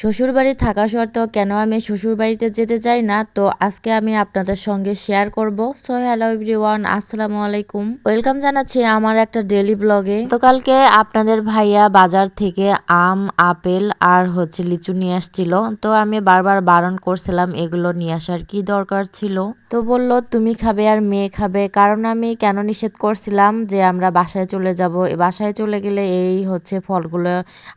শ্বশুর বাড়ি থাকা সত্ত্বেও কেন আমি শ্বশুর বাড়িতে যেতে চাই না? তো আজকে আমি আপনাদের সঙ্গে শেয়ার করব। সো হ্যালো এভরিওয়ান আসসালামু আলাইকুম। ওয়েলকাম জানাচ্ছি আমার একটা ডেলি ব্লগে তো কালকে আপনাদের ভাইয়া বাজার থেকে আম, আপেল আর হচ্ছে লিচু নিয়ে আসছিল। তো আমি বারবার বারণ করছিলাম এগুলো নিয়ে আসার কি দরকার ছিল? তো বলল, তুমি খাবে আর মেয়ে খাবে। কারণ আমি কেন নিষেধ করছিলাম যে আমরা বাসায় চলে যাব। বাসায় চলে গেলে এই হচ্ছে ফলগুলো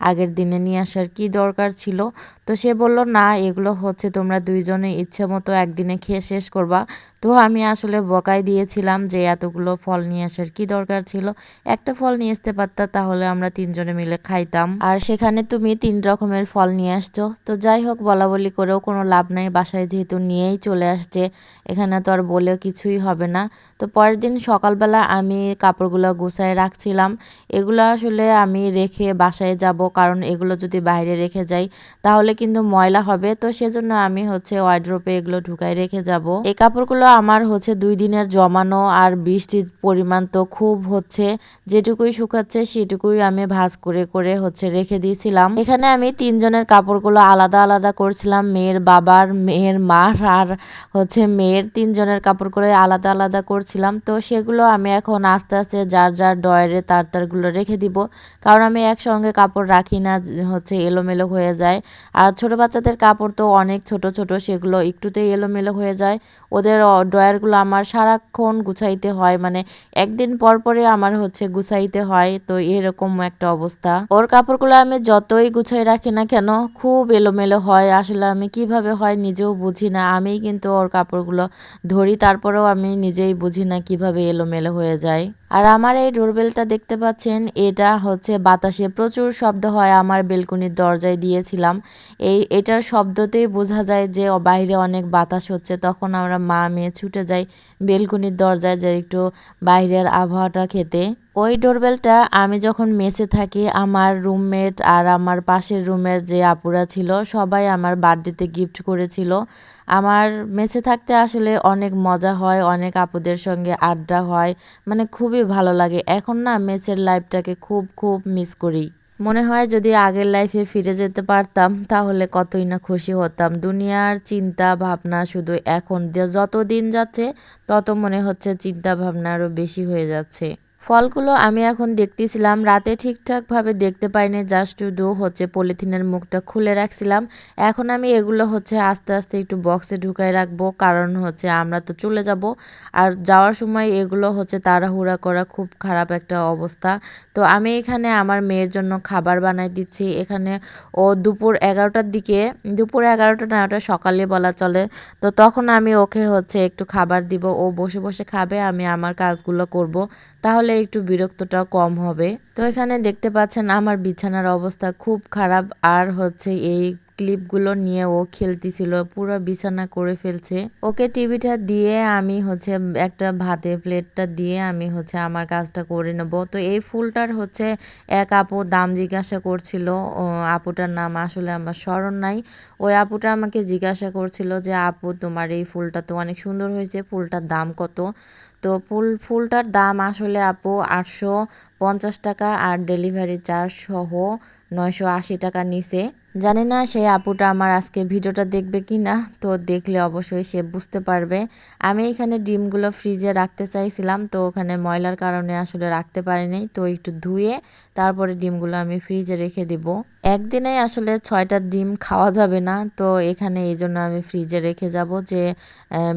আগের দিনে নিয়ে আসার কি দরকার ছিল? তো সে বলল, না, এগুলো হচ্ছে তোমরা দুইজনে ইচ্ছে মতো একদিনে খেয়ে শেষ করবা। তো আমি আসলে বকাই দিয়েছিলাম যে এতগুলো ফল নিয়ে আসার কি দরকার ছিল। একটা ফল নিয়ে আসতে পারতা, তাহলে আমরা তিনজনে মিলে খাইতাম। আর সেখানে তুমি তিন রকমের ফল নিয়ে আসছো। তো যাই হোক, বলা বলি করেও কোনো লাভ নাই, বাসায় যেহেতু নিয়েই চলে আসছে, এখানে তো আর বলেও কিছুই হবে না। তো পরের দিন সকালবেলা আমি কাপড়গুলো গুছায় রাখছিলাম। এগুলো আসলে আমি রেখে বাসায় যাব, কারণ এগুলো যদি বাইরে রেখে যাই তাহলে কিন্তু ময়লা হবে। তো সেজন্য আমি হচ্ছে ওয়াইড্রোপে এগুলো ঢুকাই রেখে যাব। এই কাপড়গুলো আমার হচ্ছে দুই দিনের জমানো আর বৃষ্টির পরিমাণ তো খুব হচ্ছে। যেটুকুই শুকাচ্ছে সেটুকুই আমি ভাজ করে করে হচ্ছে রেখে দিয়েছিলাম। এখানে আমি তিনজনের কাপড়গুলো আলাদা আলাদা করছিলাম। মেয়ের বাবার, মেয়ের মার আর হচ্ছে মেয়ের তিনজনের কাপড়গুলো আলাদা আলাদা করছিলাম। তো সেগুলো আমি এখন আস্তে আস্তে যার যার ডয়ারে তার, তারগুলো রেখে দিব। কারণ আমি একসঙ্গে কাপড় রাখি না হচ্ছে এলোমেলো হয়ে যায়। আর ছোট বাচ্চাদের কাপড় তো অনেক ছোট ছোট সেগুলো একটুতেই এলোমেলো হয়ে যায়। ওদের ড্রয়ারগুলো আমার সারাক্ষণ গুছাইতে হয়। মানে একদিন পর পরে আমার হচ্ছে গুছাইতে হয়। তো এরকম একটা অবস্থা। ওর কাপড়গুলো আমি যতই গুছাই রাখি না কেন, খুব এলোমেলো হয়। আসলে আমি কীভাবে হয় নিজেও বুঝি না। আমি কিন্তু ওর কাপড়গুলো ধরি, তারপরেও আমি নিজেই বুঝি না কীভাবে এলোমেলো হয়ে যায়। আর আমার এই ডোরবেলটা দেখতে পাচ্ছেন, এটা হচ্ছে বাতাসে প্রচুর শব্দ হয় আমার বেলকুনির দরজায় দিয়েছিলাম। এই, এটার শব্দতেই বোঝা যায় যে বাইরে অনেক বাতাস হচ্ছে। তখন আমরা মা মেয়ে ছুটে যাই বেলকুনির দরজায় যে একটু বাইরের আবহাওয়াটা খেতে। ওই ডোরবেলটা আমি যখন মেসে থাকি, আমার রুমমেট আর আমার পাশের রুমের যে আপুরা ছিল, সবাই আমার বার্থডেতে গিফট করেছিল। আমার মেসে থাকতে আসলে অনেক মজা হয়, অনেক আপুদের সঙ্গে আড্ডা হয় মানে খুবই ভালো লাগে। এখন না মেসের লাইফটাকে খুব খুব মিস করি। মনে হয় যদি আগের লাইফে ফিরে যেতে পারতাম, তাহলে কতই না খুশি হতাম। দুনিয়ার চিন্তা ভাবনা শুধু এখন। যত দিন যাচ্ছে, তত মনে হচ্ছে চিন্তা ভাবনা আরও বেশি হয়ে যাচ্ছে। ফলগুলো আমি এখন দেখতেছিলাম, রাতে ঠিকঠাকভাবে দেখতে পাইনি জাস্ট শুধু হচ্ছে পলিথিনের মুখটা খুলে রাখছিলাম। এখন আমি এগুলো হচ্ছে আস্তে আস্তে একটু বক্সে ঢুকাই রাখব, কারণ হচ্ছে আমরা তো চলে যাব। আর যাওয়ার সময় এগুলো হচ্ছে তাড়াহুড়া করা খুব খারাপ একটা অবস্থা। তো আমি এখানে আমার মেয়ের জন্য খাবার বানাই দিচ্ছি। এখানে ও দুপুর এগারোটার দিকে, দুপুর এগারোটা না, ওটা সকালে বলা চলে। তো তখন আমি ওকে হচ্ছে একটু খাবার দিব। ও বসে বসে খাবে, আমি আমার কাজগুলো করব। তাহলে একটু বিরক্তটা কম হবে। তো এখানে দেখতে পাচ্ছেন আমার বিছানার অবস্থা খুব খারাপ। আর হচ্ছে এই ক্লিপগুলো নিয়ে ও খেলতেছিল, পুরো বিছানা করে ফেলছে। ওকে টিভিটা দিয়ে আমি হচ্ছে একটা ভাতে প্লেটটা দিয়ে আমি হচ্ছে আমার কাজটা করে নেব। তো এই ফুলটার হচ্ছে এক আপু দাম জিজ্ঞাসা করছিল আপুটার নাম আসলে আমার স্মরণ নাই। ওই আপুটা আমাকে জিজ্ঞাসা করছিল যে, আপু, তোমার এই ফুলটা তো অনেক সুন্দর হয়েছে, ফুলটার দাম কত? তো ফুল, ফুলটার দাম আসলে আপু আটশো পঞ্চাশ টাকা আর ডেলিভারি চার্জ সহ নয়শো আশি টাকা নিচে জানি না সেই আপুটা আমার আজকে ভিডিওটা দেখবে কি না, তো দেখলে অবশ্যই সে বুঝতে পারবে। আমি এখানে ডিমগুলো ফ্রিজে রাখতে চাইছিলাম, তো ওখানে ময়লার কারণে আসলে রাখতে পারিনি, তো একটু ধুয়ে তারপরে ডিমগুলো আমি ফ্রিজে রেখে দিব। একদিনে আসলে ছয়টা ডিম খাওয়া যাবে না, তো এখানে এই জন্য আমি ফ্রিজে রেখে যাব যে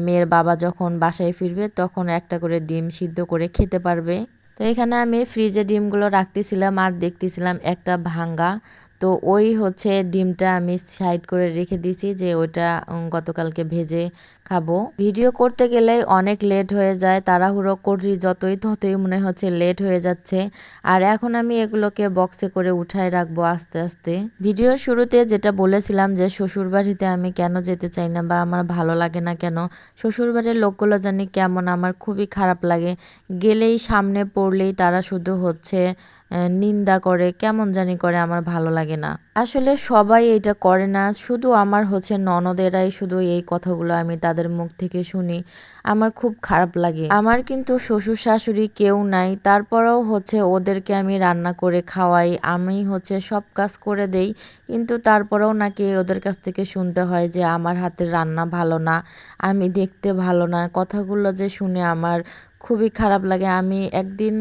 মেয়ের বাবা যখন বাসায় ফিরবে তখন একটা করে ডিম সিদ্ধ করে খেতে পারবে। তো এখানে আমি ফ্রিজে ডিমগুলো রাখতেছিলাম আর দেখতেছিলাম একটা ভাঙ্গা। তো ওই হচ্ছে ডিমটা আমি সাইড করে রেখে দিয়েছি যে ওইটা গতকালকে ভেজে খাব। ভিডিও করতে গেলে অনেক লেট হয়ে যায়, তাড়াহুড়ো করি যতই ততই মনে হচ্ছে লেট হয়ে যাচ্ছে। আর এখন আমি এগুলোকে বক্সে করে উঠায় রাখব আস্তে আস্তে। ভিডিওর শুরুতে যেটা বলেছিলাম যে শ্বশুর বাড়িতে আমি কেন যেতে চাই না বা আমার ভালো লাগে না কেন শ্বশুর বাড়ির লোকগুলো জানি কেমন, আমার খুবই খারাপ লাগে। গেলেই সামনে পড়লেই তারা শুধু হচ্ছে নিন্দা করে, কেমন জানি করে, আমার ভালো লাগে না। আসলে সবাই এটা করে না, শুধু আমার হচ্ছে ননদেরাই শুধু এই কথাগুলো আমি তাদের মুখ থেকে শুনি। আমার খুব খারাপ লাগে। আমার কিন্তু শ্বশুর শাশুড়ি কেউ নাই, তারপরেও হচ্ছে ওদেরকে আমি রান্না করে খাওয়াই আমি হচ্ছে সব কাজ করে দেই, কিন্তু তারপরেও নাকি ওদের কাছ থেকে শুনতে হয় যে আমার হাতের রান্না ভালো না, আমি দেখতে ভালো না। কথাগুলো যে শুনে আমার খুবই খারাপ লাগে। আমি একদিন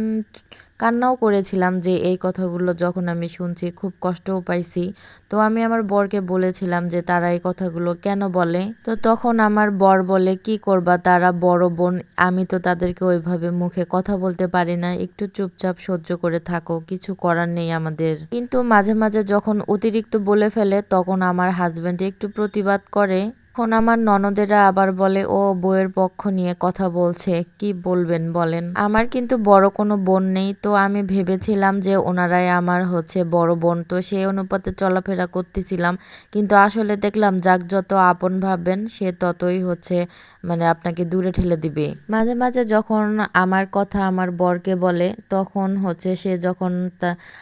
কান্নাও করেছিলাম যে এই কথাগুলো যখন আমি শুনছি, খুব কষ্টও পাইছি। তো আমি আমার বরকে বলেছিলাম যে তারা এই কথাগুলো কেন বলে? তো তখন আমার বর বলে, কি করবা? তারা বড় বোন, আমি তো তাদেরকে ওইভাবে মুখে কথা বলতে পারি না। একটু চুপচাপ সহ্য করে থাকো, কিছু করার নেই আমাদের। কিন্তু মাঝে মাঝে যখন অতিরিক্ত বলে ফেলে, তখন আমার হাজব্যান্ড একটু প্রতিবাদ করে। এখন আমার ননদেরা আবার বলে, ও, বউয়ের পক্ষ নিয়ে কথা বলছে, কি বলবেন বলেন? আমার কিন্তু বড় কোনো বোন নেই, তো আমি ভেবেছিলাম যে ওনারাই আমার হচ্ছে বড় বোন, তো সেই অনুপাতে চলাফেরা করতেছিলাম। কিন্তু আসলে দেখলাম, যাক যত আপন ভাববেন, সে ততই হচ্ছে মানে আপনাকে দূরে ঠেলে দিবে। মাঝে মাঝে যখন আমার কথা আমার বরকে বলে, তখন হচ্ছে সে যখন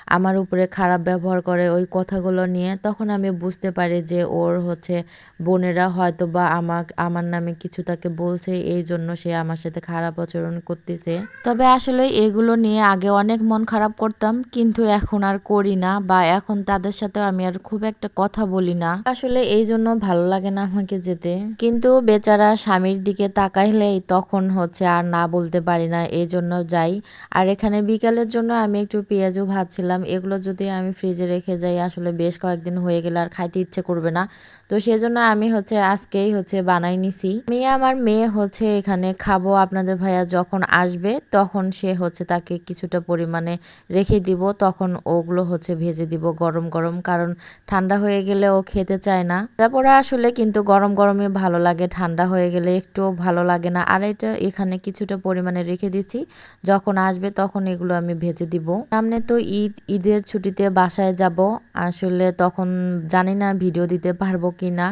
আমার উপরে খারাপ ব্যবহার করে ওই কথাগুলো নিয়ে, তখন আমি বুঝতে পারি যে ওর হচ্ছে বোনেরা হয়তো বা আমার আমার নামে কিছু তাকে বলছে, এই জন্য সে আমার সাথে খারাপ আচরণ করতেছে। তবে আসলে এগুলো নিয়ে আগে অনেক মন খারাপ করতাম, কিন্তু এখন আর করি না, বা এখন তাদের সাথে আমি আর খুব একটা কথা বলি না। আসলে এই জন্য ভালো লাগে না আমাকে যেতে। কিন্তু বেচারা স্বামীর দিকে তাকাইলেই তখন হচ্ছে আর না বলতে পারি না, এই জন্য যাই। আর এখানে বিকালের জন্য আমি একটু পেঁয়াজও ভাজছিলাম, এগুলো যদি আমি ফ্রিজে রেখে যাই, আসলে বেশ কয়েকদিন হয়ে গেলে আর খাইতে ইচ্ছে করবে না। তো সেজন্য আমি হচ্ছে আজকেই হচ্ছে বানাই নিছি। মেয়ে আমার মেয়ে হচ্ছে এখানে খাব আপনাদের ভাইয়া যখন আসবে, তখন সে হচ্ছে তাকে কিছুটা পরিমাণে রেখে দিব, তখন ওগুলো হচ্ছে ভেজে দিব গরম গরম, কারণ ঠান্ডা হয়ে গেলে ও খেতে চায় না। তারপরে আসলে কিন্তু গরম গরমে ভালো লাগে, ঠান্ডা হয়ে গেলে একটুও ভালো লাগে না। আর এটা এখানে কিছুটা পরিমাণে রেখে দিচ্ছি, যখন আসবে তখন এগুলো আমি ভেজে দিব। সামনে তো ঈদ, ঈদের ছুটিতে বাসায় যাব, আসলে তখন জানি না ভিডিও দিতে পারব কি না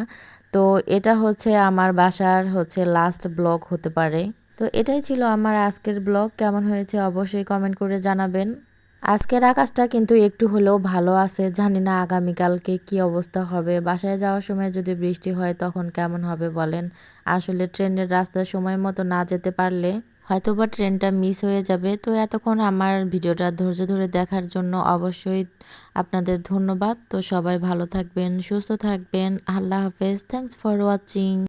তো এটা হচ্ছে আমার বাসার হচ্ছে লাস্ট ব্লগ হতে পারে। তো এটাই ছিল আমার আজকের ব্লগ কেমন হয়েছে অবশ্যই কমেন্ট করে জানাবেন। আজকের আকাশটা কিন্তু একটু হলেও ভালো আছে, জানি না আগামীকালকে কি অবস্থা হবে। বাসায় যাওয়ার সময় যদি বৃষ্টি হয় তখন কেমন হবে বলেন? আসলে ট্রেনের রাস্তা সময় মতো না যেতে পারলে হয়তো বা ট্রেনটা মিস হয়ে যাবে। তো এতক্ষণ আমার ভিডিওটা ধৈর্য ধরে দেখার জন্য অবশ্যই আপনাদের ধন্যবাদ। তো সবাই ভালো থাকবেন, সুস্থ থাকবেন। আল্লাহ হাফেজ। Thanks for watching